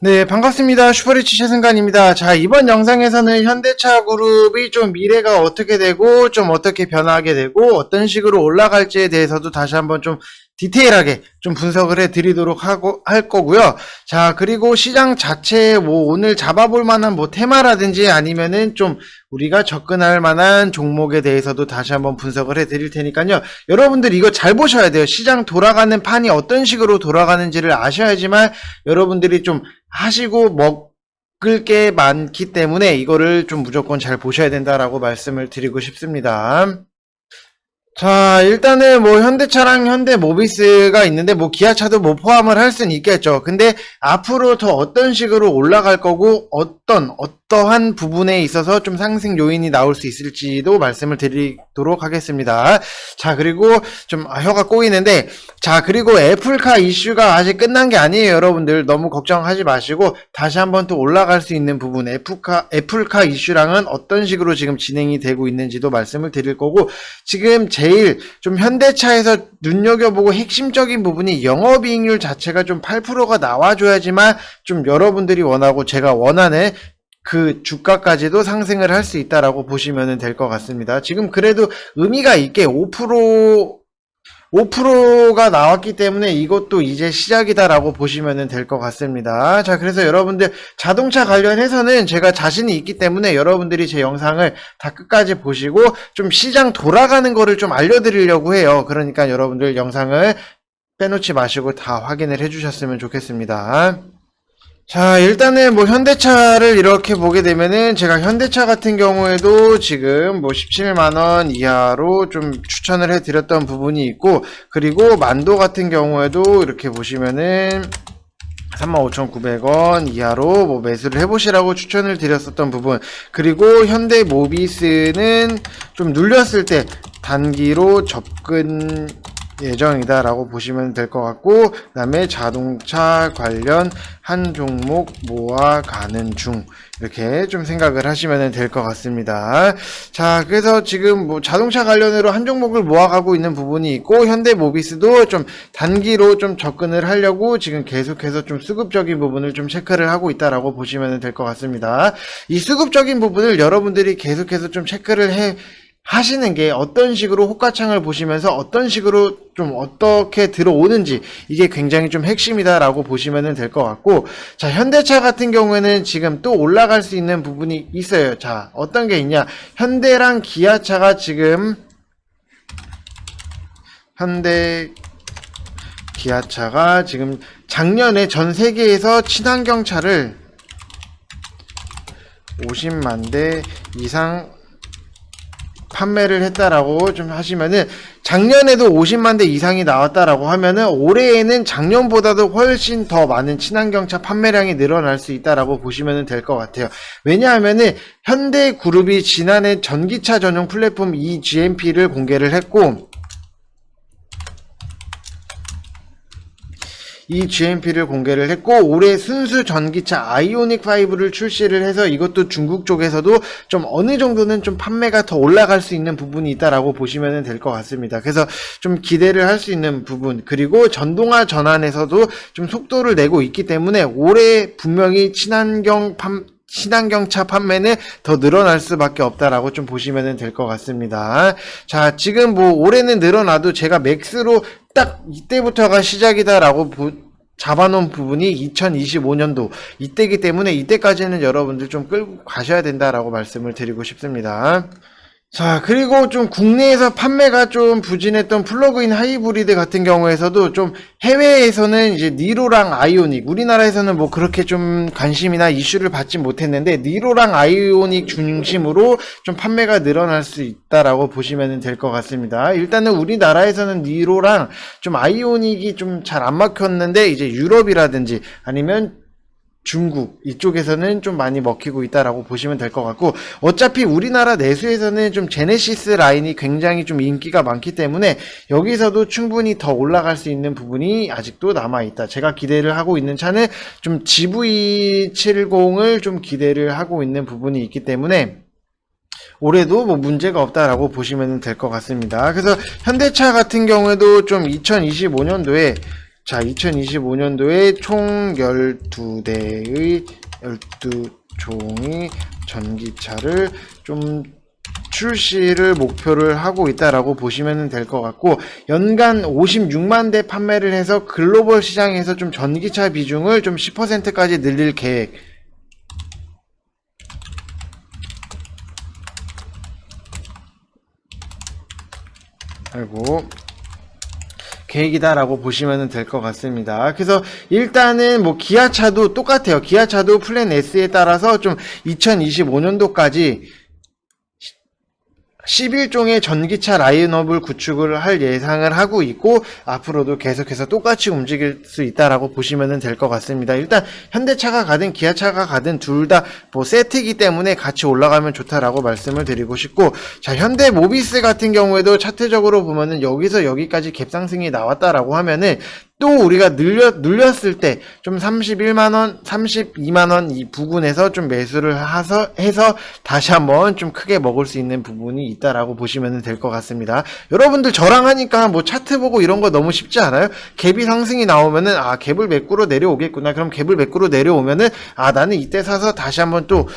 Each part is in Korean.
네, 반갑습니다. 슈퍼리치 최승관입니다. 자, 이번 영상에서는 현대차 그룹이 좀 미래가 어떻게 되고, 좀 어떻게 변하게 되고, 어떤 식으로 올라갈지에 대해서도 다시 한번 좀 디테일하게 좀 분석을 해 드리도록 하고, 할 거고요. 자, 그리고 시장 자체 뭐 오늘 잡아볼 만한 뭐 테마라든지 아니면은 좀 우리가 접근할 만한 종목에 대해서도 다시 한번 분석을 해 드릴 테니까요. 여러분들 이거 잘 보셔야 돼요. 시장 돌아가는 판이 어떤 식으로 돌아가는지를 아셔야지만 여러분들이 좀 하시고 먹을 게 많기 때문에 이거를 좀 무조건 잘 보셔야 된다라고 말씀을 드리고 싶습니다. 자, 일단은 뭐 현대차랑 현대 모비스가 있는데 뭐 기아차도 뭐 포함을 할 수는 있겠죠. 근데 앞으로 더 어떤 식으로 올라갈 거고 어떤 어떠한 부분에 있어서 좀 상승 요인이 나올 수 있을지도 말씀을 드리도록 하겠습니다. 자, 그리고 좀 아, 혀가 꼬이는데 자, 그리고 애플카 이슈가 아직 끝난 게 아니에요, 여러분들. 너무 걱정하지 마시고 다시 한번 또 올라갈 수 있는 부분 애플카 애플카 이슈랑은 어떤 식으로 지금 진행이 되고 있는지도 말씀을 드릴 거고 지금 제일 좀 현대차에서 눈여겨보고 핵심적인 부분이 영업이익률 자체가 좀 8%가 나와줘야지만 좀 여러분들이 원하고 제가 원하는 그 주가까지도 상승을 할 수 있다라고 보시면 될 것 같습니다. 지금 그래도 의미가 있게 5% 5%가 나왔기 때문에 이것도 이제 시작이다라고 보시면 될 것 같습니다. 자, 그래서 여러분들 자동차 관련해서는 제가 자신이 있기 때문에 여러분들이 제 영상을 다 끝까지 보시고 좀 시장 돌아가는 거를 좀 알려드리려고 해요. 그러니까 여러분들 영상을 빼놓지 마시고 다 확인을 해주셨으면 좋겠습니다. 자, 일단은 뭐 현대차를 이렇게 보게 되면은 제가 현대차 같은 경우에도 지금 뭐 17만원 이하로 좀 추천을 해 드렸던 부분이 있고, 그리고 만도 같은 경우에도 이렇게 보시면은 35,900원 이하로 뭐 매수를 해보시라고 추천을 드렸었던 부분. 그리고 현대 모비스는 좀 눌렸을 때 단기로 접근 예정이다라고 보시면 될 것 같고, 그 다음에 자동차 관련 한 종목 모아가는 중. 이렇게 좀 생각을 하시면 될 것 같습니다. 자, 그래서 지금 뭐 자동차 관련으로 한 종목을 모아가고 있는 부분이 있고, 현대 모비스도 좀 단기로 좀 접근을 하려고 지금 계속해서 좀 수급적인 부분을 좀 체크를 하고 있다라고 보시면 될 것 같습니다. 이 수급적인 부분을 여러분들이 계속해서 좀 체크를 해 하시는 게 어떤 식으로 호가창을 보시면서 어떤 식으로 좀 어떻게 들어오는지 이게 굉장히 좀 핵심이다라고 보시면 될 것 같고 자 현대차 같은 경우에는 지금 또 올라갈 수 있는 부분이 있어요. 자 어떤 게 있냐? 현대랑 기아차가 지금 현대 기아차가 지금 작년에 전 세계에서 친환경 차를 50만 대 이상 판매를 했다라고 좀 하시면은 작년에도 50만 대 이상이 나왔다라고 하면은 올해에는 작년보다도 훨씬 더 많은 친환경차 판매량이 늘어날 수 있다라고 보시면 될 것 같아요. 왜냐하면은 현대그룹이 지난해 전기차 전용 플랫폼 eGMP를 공개를 했고 이 GMP를 공개를 했고 올해 순수 전기차 아이오닉 5를 출시를 해서 이것도 중국 쪽에서도 좀 어느 정도는 좀 판매가 더 올라갈 수 있는 부분이 있다라고 보시면 될 것 같습니다. 그래서 좀 기대를 할 수 있는 부분 그리고 전동화 전환에서도 좀 속도를 내고 있기 때문에 올해 분명히 친환경 판 친환경차 판매는 더 늘어날 수밖에 없다라고 좀 보시면 될 것 같습니다. 자, 지금 뭐 올해는 늘어나도 제가 맥스로 딱 이때부터가 시작이다라고 보, 잡아놓은 부분이 2025년도 이때기 때문에 이때까지는 여러분들 좀 끌고 가셔야 된다라고 말씀을 드리고 싶습니다. 자, 그리고 좀 국내에서 판매가 좀 부진했던 플러그인 하이브리드 같은 경우에서도 좀 해외에서는 이제 니로랑 아이오닉, 우리나라에서는 뭐 그렇게 좀 관심이나 이슈를 받지 못했는데 니로랑 아이오닉 중심으로 좀 판매가 늘어날 수 있다라고 보시면 될 것 같습니다. 일단은 우리나라에서는 니로랑 좀 아이오닉이 좀 잘 안 막혔는데 이제 유럽이라든지 아니면 중국 이쪽에서는 좀 많이 먹히고 있다라고 보시면 될 것 같고 어차피 우리나라 내수에서는 좀 제네시스 라인이 굉장히 좀 인기가 많기 때문에 여기서도 충분히 더 올라갈 수 있는 부분이 아직도 남아 있다. 제가 기대를 하고 있는 차는 좀 GV70을 좀 기대를 하고 있는 부분이 있기 때문에 올해도 뭐 문제가 없다라고 보시면 될 것 같습니다. 그래서 현대차 같은 경우에도 좀 2025년도에 자, 2025년도에 총 12대의 12종의 전기차를 좀 출시를 목표를 하고 있다라고 보시면 될 것 같고 연간 56만 대 판매를 해서 글로벌 시장에서 좀 전기차 비중을 좀 10%까지 늘릴 계획. 아이고 계획이다라고 보시면 될 것 같습니다. 그래서 일단은 뭐 기아차도 똑같아요. 기아차도 플랜 S에 따라서 좀 2025년도까지 11종의 전기차 라인업을 구축을 할 예상을 하고 있고 앞으로도 계속해서 똑같이 움직일 수 있다라고 보시면 될 것 같습니다. 일단 현대차가 가든 기아차가 가든 둘 다 뭐 세트이기 때문에 같이 올라가면 좋다라고 말씀을 드리고 싶고 자 현대 모비스 같은 경우에도 차트적으로 보면은 여기서 여기까지 갭상승이 나왔다라고 하면은 또 우리가 늘려, 눌렸을 때 좀 31만원, 32만원 이 부근에서 좀 매수를 하서, 해서 다시 한번 좀 크게 먹을 수 있는 부분이 있다라고 보시면 될 것 같습니다. 여러분들 저랑 하니까 뭐 차트 보고 이런 거 너무 쉽지 않아요? 갭이 상승이 나오면은 아, 갭을 매꾸로 내려오겠구나. 그럼 갭을 매꾸로 내려오면은 아, 나는 이때 사서 다시 한번 또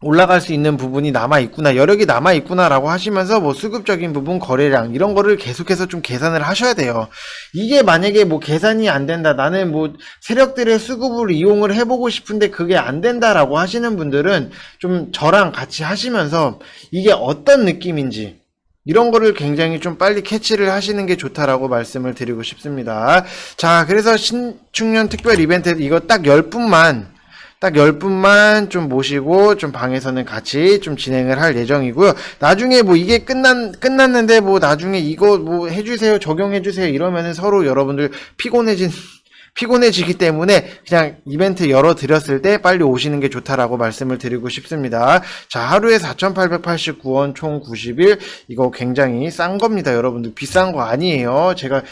올라갈 수 있는 부분이 남아 있구나, 여력이 남아 있구나라고 하시면서 뭐 수급적인 부분, 거래량 이런 거를 계속해서 좀 계산을 하셔야 돼요. 이게 만약에 뭐 계산이 안 된다, 나는 뭐 세력들의 수급을 이용을 해보고 싶은데 그게 안 된다라고 하시는 분들은 좀 저랑 같이 하시면서 이게 어떤 느낌인지 이런 거를 굉장히 좀 빨리 캐치를 하시는 게 좋다라고 말씀을 드리고 싶습니다. 자, 그래서 신축년 특별 이벤트 이거 딱 10분만 딱 10분만 좀 모시고 좀 방에서는 같이 좀 진행을 할 예정이고요. 나중에 뭐 이게 끝난, 끝났는데 뭐 나중에 이거 뭐 해주세요, 적용해 주세요 이러면은 서로 여러분들 피곤해진, 피곤해지기 때문에 그냥 이벤트 열어드렸을 때 빨리 오시는 게 좋다라고 말씀을 드리고 싶습니다. 자, 하루에 4,889원 총 90일. 이거 굉장히 싼 겁니다, 여러분들. 비싼 거 아니에요. 제가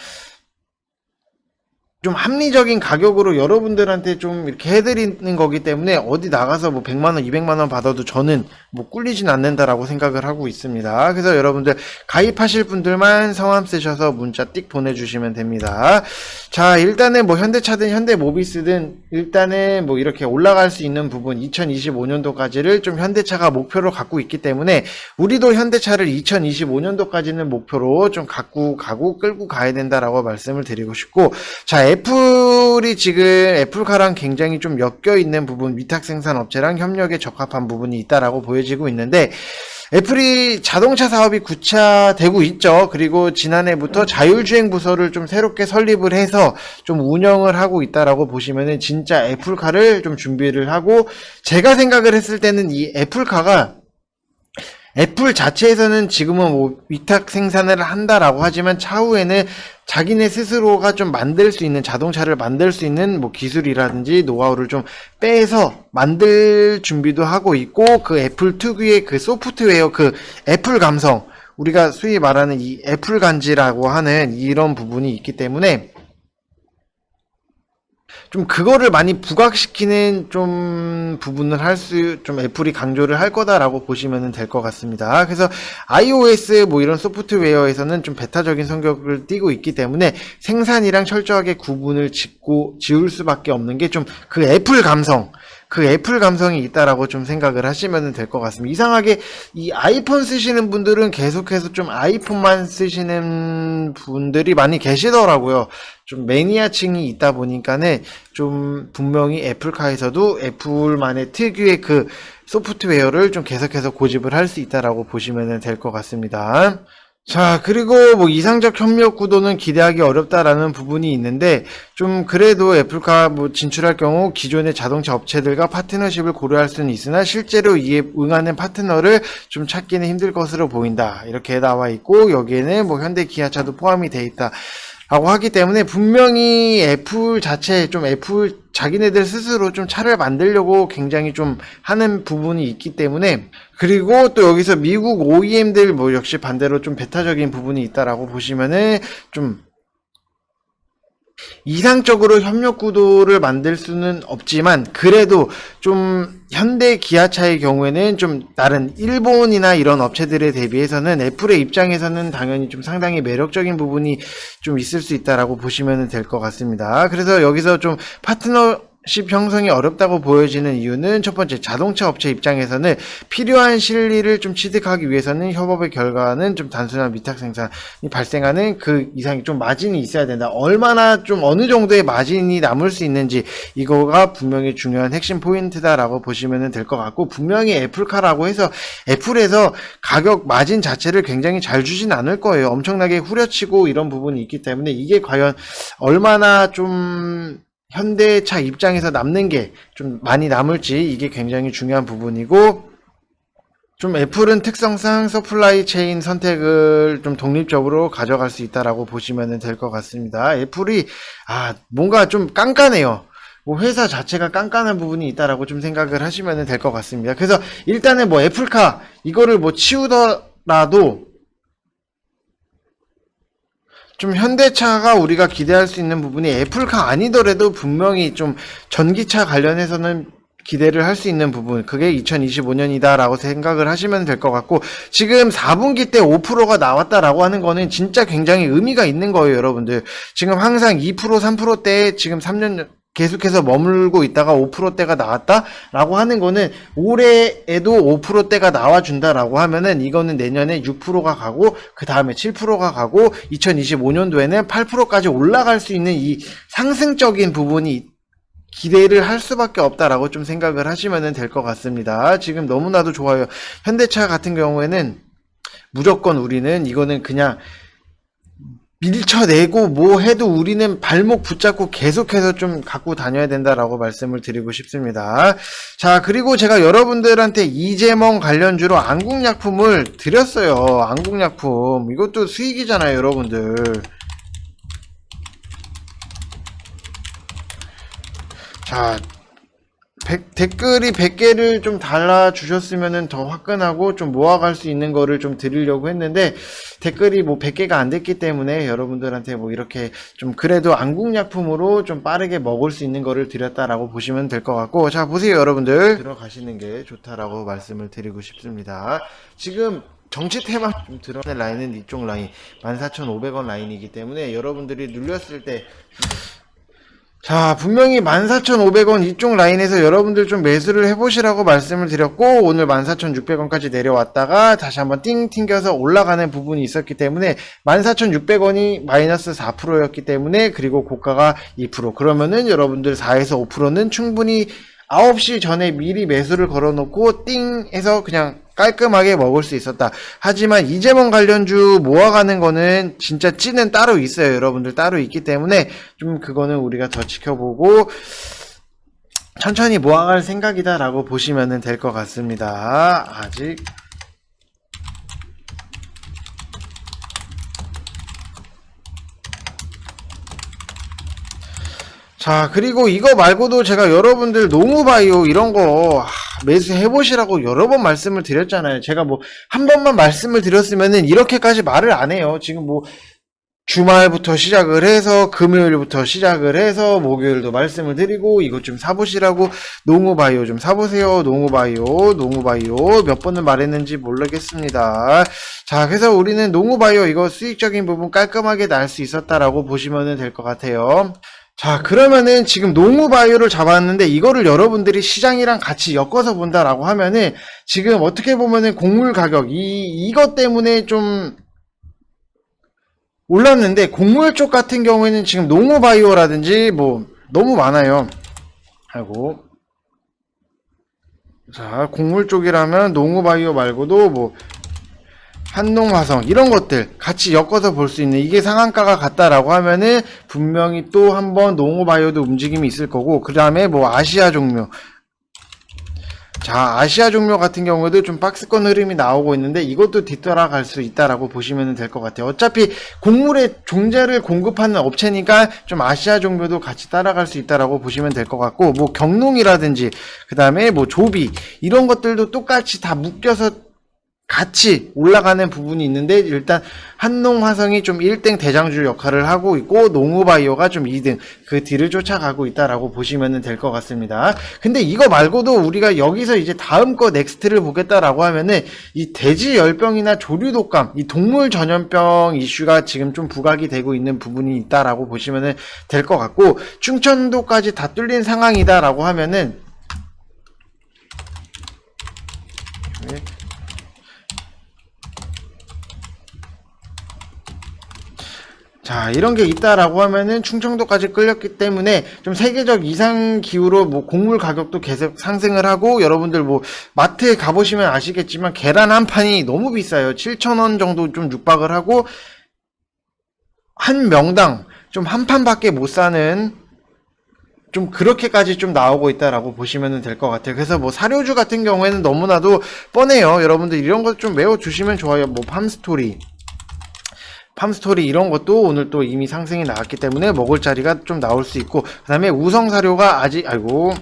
좀 합리적인 가격으로 여러분들한테 좀 이렇게 해드리는 거기 때문에 어디 나가서 뭐 100만원, 200만원 받아도 저는 뭐 꿀리진 않는다라고 생각을 하고 있습니다. 그래서 여러분들 가입하실 분들만 성함 쓰셔서 문자 띡 보내주시면 됩니다. 자, 일단은 뭐 현대차든 현대모비스든 일단은 뭐 이렇게 올라갈 수 있는 부분 2025년도까지를 좀 현대차가 목표로 갖고 있기 때문에 우리도 현대차를 2025년도까지는 목표로 좀 갖고 가고 끌고 가야 된다라고 말씀을 드리고 싶고 자, 애플이 지금 애플카랑 굉장히 좀 엮여 있는 부분, 위탁 생산 업체랑 협력에 적합한 부분이 있다라고 보여지고 있는데, 애플이 자동차 사업이 구차되고 있죠. 그리고 지난해부터 자율주행 부서를 좀 새롭게 설립을 해서 좀 운영을 하고 있다라고 보시면은 진짜 애플카를 좀 준비를 하고, 제가 생각을 했을 때는 이 애플카가 애플 자체에서는 지금은 뭐 위탁 생산을 한다라고 하지만 차후에는 자기네 스스로가 좀 만들 수 있는 자동차를 만들 수 있는 뭐 기술이라든지 노하우를 좀 빼서 만들 준비도 하고 있고 그 애플 특유의 그 소프트웨어 그 애플 감성 우리가 소위 말하는 이 애플 간지라고 하는 이런 부분이 있기 때문에 좀 그거를 많이 부각시키는 좀 부분을 할 수, 좀 애플이 강조를 할 거다라고 보시면 될 것 같습니다. 그래서 iOS 뭐 이런 소프트웨어에서는 좀 베타적인 성격을 띠고 있기 때문에 생산이랑 철저하게 구분을 짓고, 지울 수밖에 없는 게 좀 그 애플 감성, 그 애플 감성이 있다라고 좀 생각을 하시면 될 것 같습니다. 이상하게 이 아이폰 쓰시는 분들은 계속해서 좀 아이폰만 쓰시는 분들이 많이 계시더라고요. 좀 매니아층이 있다 보니까는 좀 분명히 애플카에서도 애플만의 특유의 그 소프트웨어를 좀 계속해서 고집을 할 수 있다라고 보시면 될 것 같습니다. 자, 그리고 뭐 이상적 협력 구도는 기대하기 어렵다라는 부분이 있는데 좀 그래도 애플카 뭐 진출할 경우 기존의 자동차 업체들과 파트너십을 고려할 수는 있으나 실제로 이에 응하는 파트너를 좀 찾기는 힘들 것으로 보인다. 이렇게 나와 있고 여기에는 뭐 현대 기아차도 포함이 돼 있다. 라고 하기 때문에 분명히 애플 자체 좀 애플 자기네들 스스로 좀 차를 만들려고 굉장히 좀 하는 부분이 있기 때문에 그리고 또 여기서 미국 OEM들 뭐 역시 반대로 좀 배타적인 부분이 있다라고 보시면은 좀 이상적으로 협력 구도를 만들 수는 없지만 그래도 좀 현대 기아차의 경우에는 좀 다른 일본이나 이런 업체들에 대비해서는 애플의 입장에서는 당연히 좀 상당히 매력적인 부분이 좀 있을 수 있다라고 보시면 될 것 같습니다. 그래서 여기서 좀 파트너 십 형성이 어렵다고 보여지는 이유는 첫 번째 자동차 업체 입장에서는 필요한 실리를 좀 취득하기 위해서는 협업의 결과는 좀 단순한 위탁 생산이 발생하는 그 이상이 좀 마진이 있어야 된다. 얼마나 좀 어느 정도의 마진이 남을 수 있는지 이거가 분명히 중요한 핵심 포인트다라고 보시면 될 것 같고 분명히 애플카라고 해서 애플에서 가격 마진 자체를 굉장히 잘 주진 않을 거예요. 엄청나게 후려치고 이런 부분이 있기 때문에 이게 과연 얼마나 좀 현대차 입장에서 남는 게 좀 많이 남을지 이게 굉장히 중요한 부분이고 좀 애플은 특성상 서플라이 체인 선택을 좀 독립적으로 가져갈 수 있다라고 보시면 될 것 같습니다. 애플이 아 뭔가 좀 깐깐해요. 뭐 회사 자체가 깐깐한 부분이 있다라고 좀 생각을 하시면 될 것 같습니다. 그래서 일단은 뭐 애플카 이거를 뭐 치우더라도 좀 현대차가 우리가 기대할 수 있는 부분이 애플카 아니더라도 분명히 좀 전기차 관련해서는 기대를 할 수 있는 부분 그게 2025년이다라고 생각을 하시면 될 것 같고 지금 4분기 때 5%가 나왔다라고 하는 거는 진짜 굉장히 의미가 있는 거예요 여러분들. 지금 항상 2% 3%대 지금 3년 계속해서 머물고 있다가 5%대가 나왔다라고 하는 거는 올해에도 5%대가 나와준다라고 하면은 이거는 내년에 6%가 가고 그 다음에 7%가 가고 2025년도에는 8%까지 올라갈 수 있는 이 상승적인 부분이 기대를 할 수밖에 없다라고 좀 생각을 하시면 될 것 같습니다. 지금 너무나도 좋아요. 현대차 같은 경우에는 무조건 우리는 이거는 그냥 밀쳐내고 뭐 해도 우리는 발목 붙잡고 계속해서 좀 갖고 다녀야 된다라고 말씀을 드리고 싶습니다. 자, 그리고 제가 여러분들한테 이재멍 관련주로 안국약품을 드렸어요. 안국약품. 이것도 수익이잖아요, 여러분들. 자, 백- 댓글이 100개를 좀 달아주셨으면 더 화끈하고 좀 모아갈 수 있는 거를 좀 드리려고 했는데 댓글이 뭐 100개가 안 됐기 때문에 여러분들한테 뭐 이렇게 좀 그래도 안국약품으로 좀 빠르게 먹을 수 있는 거를 드렸다라고 보시면 될 것 같고 자 보세요 여러분들. 들어가시는 게 좋다라고 말씀을 드리고 싶습니다. 지금 정치 테마 좀 드러낸 라인은 이쪽 라인. 14,500원 라인이기 때문에 여러분들이 눌렸을 때 자, 분명히 14,500원 이쪽 라인에서 여러분들 좀 매수를 해보시라고 말씀을 드렸고, 오늘 14,600원까지 내려왔다가 다시 한번 띵 튕겨서 올라가는 부분이 있었기 때문에, 14,600원이 마이너스 4%였기 때문에, 그리고 고가가 2%. 그러면은 여러분들 4에서 5%는 충분히 9시 전에 미리 매수를 걸어놓고, 띵 해서 그냥 깔끔하게 먹을 수 있었다. 하지만 이재명 관련주 모아가는 거는 진짜 찌는 따로 있어요. 여러분들 따로 있기 때문에 좀 그거는 우리가 더 지켜보고 천천히 모아갈 생각이다라고 보시면 될 것 같습니다. 아직 자, 그리고 이거 말고도 제가 여러분들 노무바이오 이런 거 아, 매수해 보시라고 여러 번 말씀을 드렸잖아요. 제가 뭐 한 번만 말씀을 드렸으면은 이렇게까지 말을 안 해요. 지금 뭐 주말부터 시작을 해서 금요일부터 시작을 해서 목요일도 말씀을 드리고 이것 좀 사보시라고 농우바이오 좀 사보세요 농우바이오 농우바이오 몇 번을 말했는지 모르겠습니다 자 그래서 우리는 농우바이오 이거 수익적인 부분 깔끔하게 날 수 있었다라고 보시면 될 것 같아요 자, 그러면은 지금 농우바이오를 잡았는데 이거를 여러분들이 시장이랑 같이 엮어서 본다라고 하면은 지금 어떻게 보면은 곡물 가격 이 이것 때문에 좀 올랐는데 곡물 쪽 같은 경우에는 지금 농우바이오라든지 뭐 너무 많아요. 아이고. 자, 곡물 쪽이라면 농우바이오 말고도 뭐 한농화성 이런 것들 같이 엮어서 볼 수 있는 이게 상한가가 같다라고 하면은 분명히 또 한번 농우바이오도 움직임이 있을 거고 그 다음에 뭐 아시아 종묘. 자 아시아 종묘 같은 경우에도 좀 박스권 흐름이 나오고 있는데 이것도 뒤따라갈 수 있다라고 보시면 될 것 같아요. 어차피 곡물의 종자를 공급하는 업체니까 좀 아시아 종묘도 같이 따라갈 수 있다라고 보시면 될 것 같고 뭐 경농이라든지 그 다음에 뭐 조비 이런 것들도 똑같이 다 묶여서 같이 올라가는 부분이 있는데 일단 한농화성이 좀 1등 대장주 역할을 하고 있고 농우바이오가 좀 2등 그 뒤를 쫓아가고 있다라고 보시면 될 것 같습니다. 근데 이거 말고도 우리가 여기서 이제 다음 거 넥스트를 보겠다라고 하면은 이 돼지 열병이나 조류 독감, 이 동물 전염병 이슈가 지금 좀 부각이 되고 있는 부분이 있다라고 보시면 될 것 같고 충청도까지 다 뚫린 상황이다라고 하면은 자, 이런 게 있다라고 하면은 충청도까지 끌렸기 때문에 좀 세계적 이상 기후로 뭐 곡물 가격도 계속 상승을 하고 여러분들 뭐 마트에 가보시면 아시겠지만 계란 한 판이 너무 비싸요. 7,000원 정도 좀 육박을 하고 한 명당 좀 한 판밖에 못 사는 좀 그렇게까지 좀 나오고 있다라고 보시면 될 것 같아요. 그래서 뭐 사료주 같은 경우에는 너무나도 뻔해요. 여러분들 이런 것 좀 외워주시면 좋아요. 뭐 팜스토리. 팜스토리 이런 것도 오늘 또 이미 상승이 나왔기 때문에 먹을 자리가 좀 나올 수 있고 그 다음에 우성사료가 아직 아이고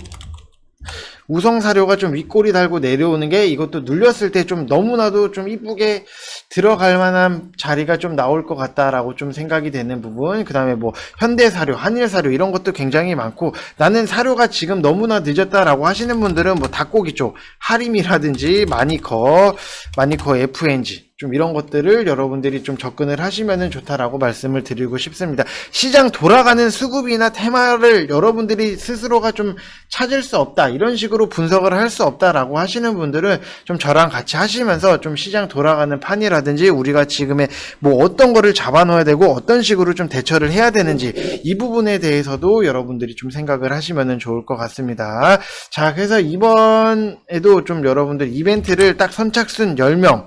우성사료가 좀 윗꼬리 달고 내려오는 게 이것도 눌렸을 때 좀 너무나도 좀 이쁘게 들어갈 만한 자리가 좀 나올 것 같다라고 좀 생각이 되는 부분 그 다음에 뭐 현대사료 한일사료 이런 것도 굉장히 많고 나는 사료가 지금 너무나 늦었다라고 하시는 분들은 뭐 닭고기 쪽 하림이라든지 마니커 마니커 FNG 좀 이런 것들을 여러분들이 좀 접근을 하시면은 좋다라고 말씀을 드리고 싶습니다. 시장 돌아가는 수급이나 테마를 여러분들이 스스로가 좀 찾을 수 없다. 이런 식으로 분석을 할 수 없다라고 하시는 분들은 좀 저랑 같이 하시면서 좀 시장 돌아가는 판이라든지 우리가 지금의 뭐 어떤 거를 잡아놓아야 되고 어떤 식으로 좀 대처를 해야 되는지 이 부분에 대해서도 여러분들이 좀 생각을 하시면은 좋을 것 같습니다. 자, 그래서 이번에도 좀 여러분들 이벤트를 딱 선착순 10명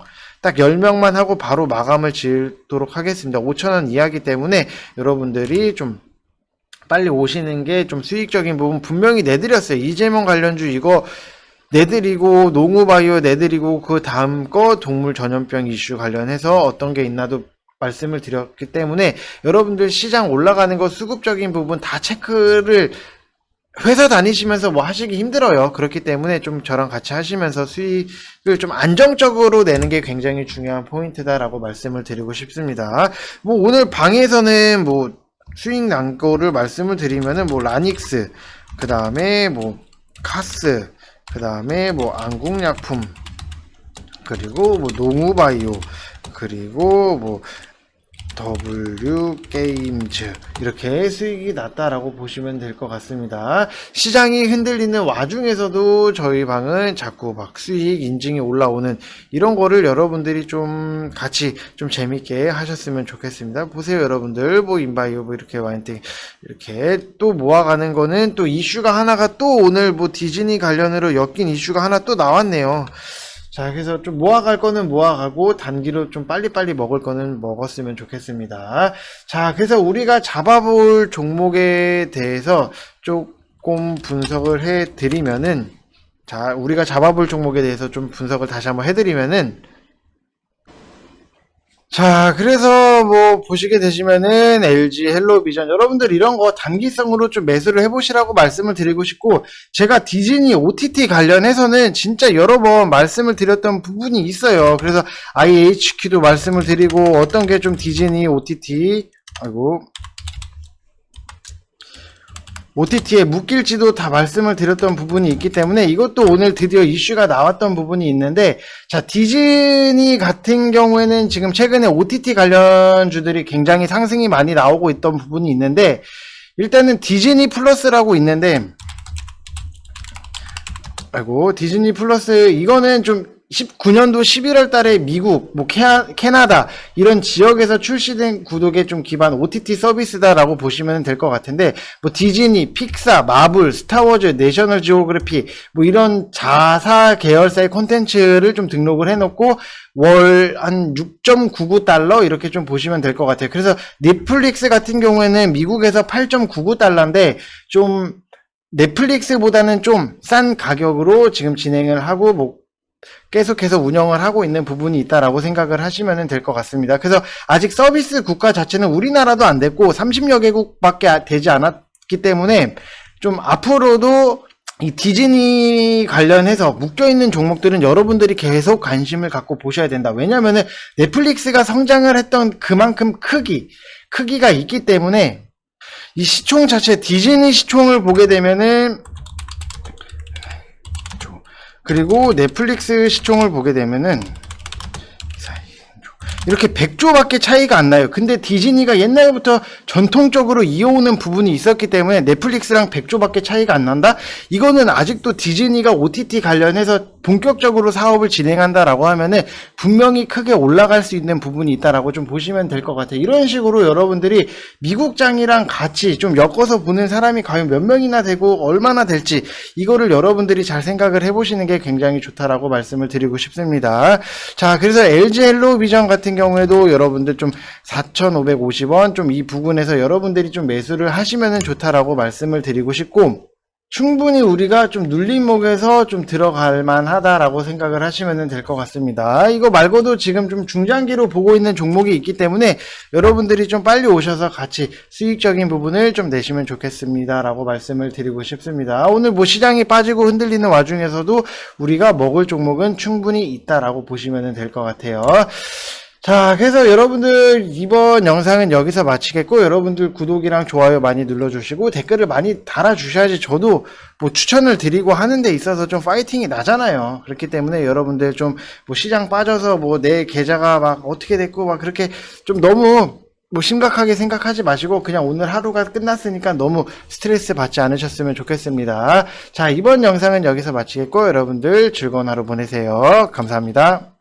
딱 10명만 하고 바로 마감을 지도록 하겠습니다. 5,000원 이하기 때문에 여러분들이 좀 빨리 오시는 게 좀 수익적인 부분 분명히 내드렸어요. 이재명 관련주 이거 내드리고 농우바이오 내드리고 그 다음 거 동물 전염병 이슈 관련해서 어떤 게 있나도 말씀을 드렸기 때문에 여러분들 시장 올라가는 거 수급적인 부분 다 체크를 회사 다니시면서 뭐 하시기 힘들어요. 그렇기 때문에 좀 저랑 같이 하시면서 수익을 좀 안정적으로 내는 게 굉장히 중요한 포인트다라고 말씀을 드리고 싶습니다. 뭐 오늘 방에서는 뭐 수익 난 거를 말씀을 드리면은 뭐 라닉스, 그 다음에 뭐 카스, 그 다음에 뭐 안국약품, 그리고 뭐 농우바이오, 그리고 뭐 W 게임즈 이렇게 수익이 났다라고 보시면 될 것 같습니다. 시장이 흔들리는 와중에서도 저희 방은 자꾸 막 수익 인증이 올라오는 이런 거를 여러분들이 좀 같이 좀 재밌게 하셨으면 좋겠습니다. 보세요, 여러분들. 뭐 인바이오 뭐 이렇게 와인팅 이렇게 또 모아가는 거는 또 이슈가 하나가 또 오늘 뭐 디즈니 관련으로 엮인 이슈가 하나 또 나왔네요. 자, 그래서 좀 모아갈 거는 모아가고 단기로 좀 빨리빨리 먹을 거는 먹었으면 좋겠습니다. 자, 그래서 우리가 잡아볼 종목에 대해서 조금 분석을 해 드리면은 자, 우리가 잡아볼 종목에 대해서 좀 분석을 다시 한번 해 드리면은 자, 그래서 뭐 보시게 되시면은 LG 헬로비전 여러분들 이런 거 단기성으로 좀 매수를 해보시라고 말씀을 드리고 싶고 제가 디즈니 OTT 관련해서는 진짜 여러 번 말씀을 드렸던 부분이 있어요. 그래서 IHQ도 말씀을 드리고 어떤 게 좀 디즈니 OTT 아이고 OTT에 묶일지도 다 말씀을 드렸던 부분이 있기 때문에 이것도 오늘 드디어 이슈가 나왔던 부분이 있는데 자 디즈니 같은 경우에는 지금 최근에 OTT 관련주들이 굉장히 상승이 많이 나오고 있던 부분이 있는데 일단은 디즈니 플러스라고 있는데 아이고 디즈니 플러스 이거는 좀 19년도 11월 달에 미국, 뭐 캐, 캐나다 이런 지역에서 출시된 구독에 좀 기반 OTT 서비스다라고 보시면 될 것 같은데 뭐 디즈니, 픽사, 마블, 스타워즈, 내셔널 지오그래피 뭐 이런 자사 계열사의 콘텐츠를 좀 등록을 해놓고 월 한 6.99달러 이렇게 좀 보시면 될 것 같아요. 그래서 넷플릭스 같은 경우에는 미국에서 8.99달러인데 좀 넷플릭스보다는 좀 싼 가격으로 지금 진행을 하고 뭐 계속해서 운영을 하고 있는 부분이 있다라고 생각을 하시면 될 것 같습니다. 그래서 아직 서비스 국가 자체는 우리나라도 안 됐고 30여 개국밖에 되지 않았기 때문에 좀 앞으로도 이 디즈니 관련해서 묶여있는 종목들은 여러분들이 계속 관심을 갖고 보셔야 된다. 왜냐면은 넷플릭스가 성장을 했던 그만큼 크기, 크기가 있기 때문에 이 시총 자체, 디즈니 시총을 보게 되면은 그리고 넷플릭스 시총을 보게 되면은 이렇게 100조밖에 차이가 안 나요. 근데 디즈니가 옛날부터 전통적으로 이어오는 부분이 있었기 때문에 넷플릭스랑 100조밖에 차이가 안 난다? 이거는 아직도 디즈니가 OTT 관련해서 본격적으로 사업을 진행한다라고 하면은 분명히 크게 올라갈 수 있는 부분이 있다라고 좀 보시면 될 것 같아요. 이런 식으로 여러분들이 미국장이랑 같이 좀 엮어서 보는 사람이 과연 몇 명이나 되고 얼마나 될지 이거를 여러분들이 잘 생각을 해보시는 게 굉장히 좋다라고 말씀을 드리고 싶습니다. 자, 그래서 LG 헬로 비전 같은 경우에도 여러분들 좀 4,550원 좀 이 부분에서 여러분들이 좀 매수를 하시면 좋다라고 말씀을 드리고 싶고 충분히 우리가 좀 눌림목에서 좀 들어갈 만하다라고 생각을 하시면 될 것 같습니다. 이거 말고도 지금 좀 중장기로 보고 있는 종목이 있기 때문에 여러분들이 좀 빨리 오셔서 같이 수익적인 부분을 좀 내시면 좋겠습니다라고 말씀을 드리고 싶습니다. 오늘 뭐 시장이 빠지고 흔들리는 와중에서도 우리가 먹을 종목은 충분히 있다라고 보시면 될 것 같아요. 자, 그래서 여러분들 이번 영상은 여기서 마치겠고 여러분들 구독이랑 좋아요 많이 눌러주시고 댓글을 많이 달아주셔야지 저도 뭐 추천을 드리고 하는 데 있어서 좀 파이팅이 나잖아요. 그렇기 때문에 여러분들 좀 뭐 시장 빠져서 뭐 내 계좌가 막 어떻게 됐고 막 그렇게 좀 너무 뭐 심각하게 생각하지 마시고 그냥 오늘 하루가 끝났으니까 너무 스트레스 받지 않으셨으면 좋겠습니다. 자, 이번 영상은 여기서 마치겠고 여러분들 즐거운 하루 보내세요. 감사합니다.